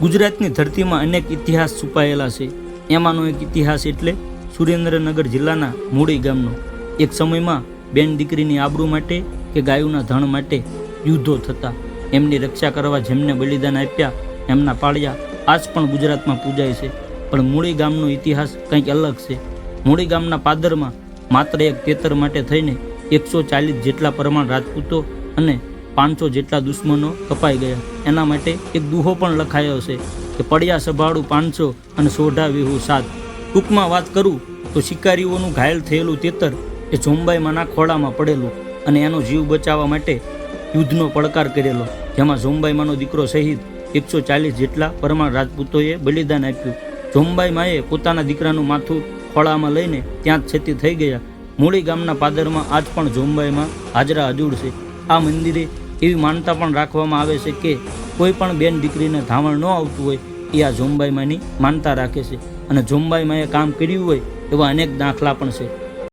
ગુજરાતની ધરતીમાં અનેક ઇતિહાસ છુપાયેલા છે. એમાંનો એક ઇતિહાસ એટલે સુરેન્દ્રનગર જિલ્લાના મૂળી ગામનો. એક સમયમાં બેન દીકરીની આબરૂ માટે કે ગાયોના ધણ માટે યુદ્ધો થતા. એમની રક્ષા કરવા જેમને બલિદાન આપ્યા, એમના પાળિયા, આજ પણ ગુજરાતમાં પૂજાય છે. પણ મૂળી ગામનો ઇતિહાસ કંઈક અલગ છે. મૂળી ગામના પાદરમાં માત્ર એક તેતર માટે થઈને એકસો ચાલીસ જેટલા પ્રમાણ રાજપૂતો અને પાંચસો જેટલા દુશ્મનો કપાઈ ગયા. એના માટે એક દુહો પણ લખાયો છે કે પડ્યા સભાળું પાંચસો અને સોઢા વિહુ સાત. ટૂંકમાં વાત કરું તો શિકારીઓનું ઘાયલ થયેલું તેતર એ ઝોંબાઈમાંના ખોળામાં પડેલું અને એનો જીવ બચાવવા માટે યુદ્ધનો પડકાર કરેલો. જેમાં ઝોંબાઈમાંનો દીકરો સહિત એકસો ચાલીસ જેટલા પરમાણ રાજપૂતોએ બલિદાન આપ્યું. ઝોંબાઈ માએ પોતાના દીકરાનું માથું ખોળામાં લઈને ત્યાં જ છેતી થઈ ગયા. મૂળી ગામના પાદરમાં આજ પણ ઝોંબાઈમાં હાજરા હજુર છે. આ મંદિરે એવી માનતા પણ રાખવામાં આવે છે કે કોઈ પણ બેન દીકરીને ધાવણ ન આવતું હોય, એ આ ઝોંબાઈમાંની માનતા રાખે છે. અને ઝોંબાઈમાં એ કામ કર્યું હોય એવા અનેક દાખલા પણ છે.